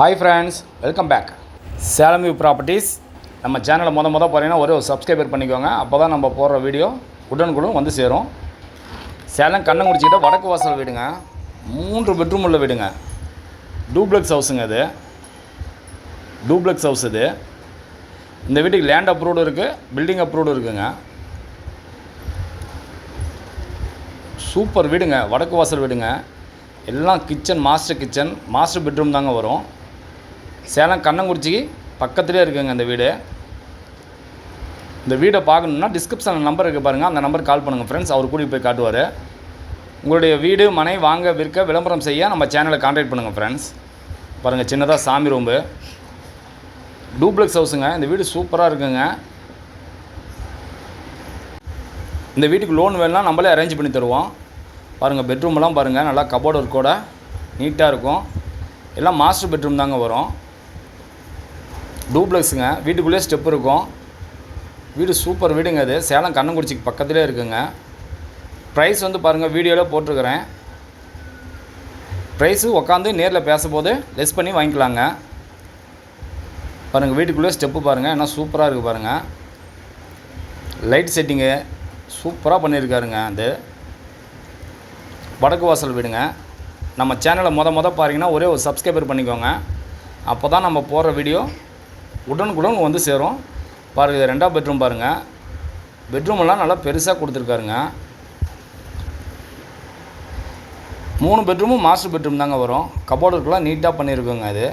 Hi friends welcome back Salem view properties நம்ம சேனலை மொதல் மொதல் பார்த்தீங்கன்னா ஒரே ஒரு சப்ஸ்கிரைபர் பண்ணிக்கோங்க. அப்போ தான் நம்ம போடுற வீடியோ உடனுக்குடன் வந்து சேரும். சேலம் கண்ணங்குறிச்சிக்கிட்ட வடக்கு வாசல் வீடுங்க. மூன்று பெட்ரூம் உள்ள வீடுங்க. டூப்ளெக்ஸ் ஹவுஸுங்க அது. டூப்ளெக்ஸ் ஹவுஸ் இது. இந்த வீட்டுக்கு லேண்ட் அப்ரூவ்டு இருக்குது பில்டிங் அப்ரூவ்டு இருக்குங்க. சூப்பர் வீடுங்க வடக்கு வாசல் வீடுங்க. எல்லாம் kitchen master kitchen master bedroom தாங்க வரும். சேலம் கண்ணங்குறிச்சிக்கு பக்கத்துலேயே இருக்குங்க இந்த வீடு. இந்த வீடை பார்க்கணுன்னா டிஸ்கிரிப்ஷனில் நம்பர் இருக்குது பாருங்கள் அந்த நம்பர் கால் பண்ணுங்கள் ஃப்ரெண்ட்ஸ் அவர் கூட்டிகிட்டு போய் காட்டுவார். உங்களுடைய வீடு மனை வாங்க விற்க விளம்பரம் செய்ய நம்ம சேனலை கான்டாக்ட் பண்ணுங்கள் ஃப்ரெண்ட்ஸ் பாருங்கள் சின்னதாக சாமி ரூம்பு டூப்ளெக்ஸ் ஹவுஸுங்க இந்த வீடு சூப்பராக இருக்குங்க. இந்த வீட்டுக்கு லோன் வேணும்னா நம்மளே அரேஞ்ச் பண்ணி தருவோம். பாருங்கள் பெட்ரூமெல்லாம் பாருங்கள் நல்லா கபோர்டு ஒர்க்கோட நீட்டாக இருக்கும். எல்லாம் மாஸ்டர் பெட்ரூம் தாங்க வரும். டூப்ளெக்ஸுங்க. வீட்டுக்குள்ளேயே ஸ்டெப் இருக்கும். வீடு சூப்பர் வீடுங்க அது. சேலம் கண்ணங்குறிச்சிக்கு பக்கத்துலேயே இருக்குங்க. ப்ரைஸ் வந்து பாருங்கள் வீடியோவில் போட்டிருக்கிறேன். ப்ரைஸு உட்காந்து நேரில் பேசும்போது லெஸ் பண்ணி வாங்கிக்கலாங்க. பாருங்கள் வீட்டுக்குள்ளே ஸ்டெப்பு பாருங்கள் என்ன சூப்பராக இருக்குது பாருங்கள் லைட் செட்டிங்கு சூப்பராக பண்ணியிருக்காருங்க அது. வடக்கு வாசல் வீடுங்க. நம்ம சேனலை மொத மொதல் பாருங்கன்னா ஒரே ஒரு சப்ஸ்கிரைபர் பண்ணிக்கோங்க. அப்போ தான் நம்ம போடுற வீடியோ உடனுக்குடன் வந்து சேரும். பாருங்கள் இது ரெண்டாவது பெட்ரூம் பாருங்கள் பெட்ரூமெல்லாம் நல்லா பெருசாக கொடுத்துருக்காருங்க. மூணு பெட்ரூமும் மாஸ்டர் பெட்ரூம் தாங்க வரும். கபோர்டுக்கெல்லாம் நீட்டாக பண்ணியிருக்கோங்க அது.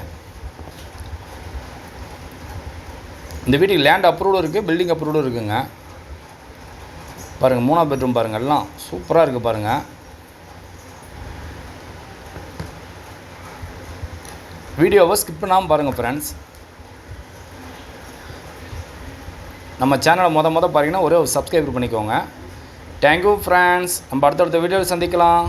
இந்த வீட்டுக்கு லேண்ட் அப்ரூவ்டும் இருக்குது பில்டிங் அப்ரூவ்டும் இருக்குங்க. பாருங்கள் மூணாவது பெட்ரூம் பாருங்கள் எல்லாம் சூப்பராக இருக்குது பாருங்கள் வீடியோவை ஸ்கிப் பண்ணாமல் பாருங்கள் ஃப்ரெண்ட்ஸ் நம்ம சேனலை மொத மொதல் பார்த்தீங்கன்னா ஒரே ஒரு சப்ஸ்கிரைப் பண்ணிக்கோங்க. தேங்க்யூ ஃப்ரெண்ட்ஸ் நம்ம அடுத்தடுத்த வீடியோவில் சந்திக்கலாம்.